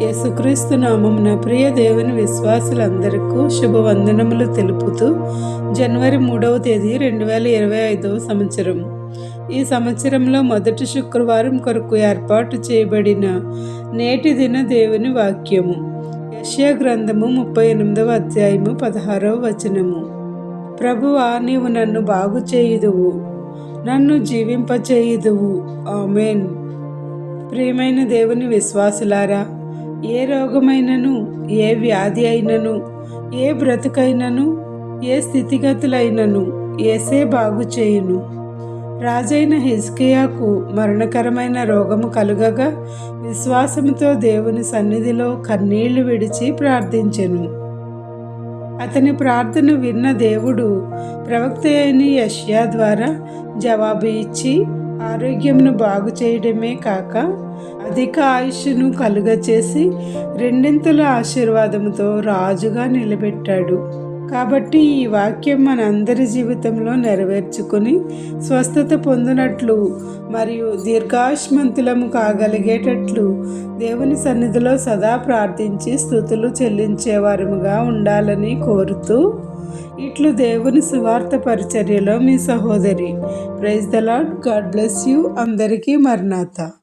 యేసుక్రీస్తు నామమున ప్రియ దేవుని విశ్వాసులందరికీ శుభవందనములు తెలుపుతూ జనవరి మూడవ తేదీ రెండు వేల ఇరవై ఐదవ సంవత్సరం. ఈ సంవత్సరంలో మొదటి శుక్రవారం కొరకు ఏర్పాటు చేయబడిన నేటి దిన దేవుని వాక్యము. యశ్యా గ్రంథము ముప్పై ఎనిమిదవ అధ్యాయము పదహారవ వచనము. ప్రభువా నీవు నన్ను బాగు చేయుదువు నన్ను జీవింపచేయుదువు. ఆమెన్. ప్రియమైన దేవుని విశ్వాసులారా ఏ రోగమైనను ఏ వ్యాధి అయినను ఏ బ్రతుకైనను ఏ స్థితిగతులైనను ఏసే బాగు చేయును. రాజైన హిజ్కియాకు మరణకరమైన రోగము కలుగగా విశ్వాసంతో దేవుని సన్నిధిలో కన్నీళ్ళు విడిచి ప్రార్థించెను. అతని ప్రార్థన విన్న దేవుడు ప్రవక్త అయిన యష్యా ద్వారా జవాబు ఇచ్చి ఆరోగ్యమును బాగు చేయడమే కాక అధిక ఆయుష్ను కలుగచేసి రెండింతల ఆశీర్వాదముతో రాజుగా నిలబెట్టాడు. కాబట్టి ఈ వాక్యం మన అందరి జీవితంలో నెరవేర్చుకొని స్వస్థత పొందినట్లు మరియు దీర్ఘాయుష్మంతులము కాగలిగేటట్లు దేవుని సన్నిధిలో సదా ప్రార్థించి స్థుతులు చెల్లించేవారముగా ఉండాలని కోరుతూ ఇట్లు దేవుని సువార్త పరిచర్యలో మీ సహోదరి. Praise the lord God bless you. అందరికీ మర్నాథ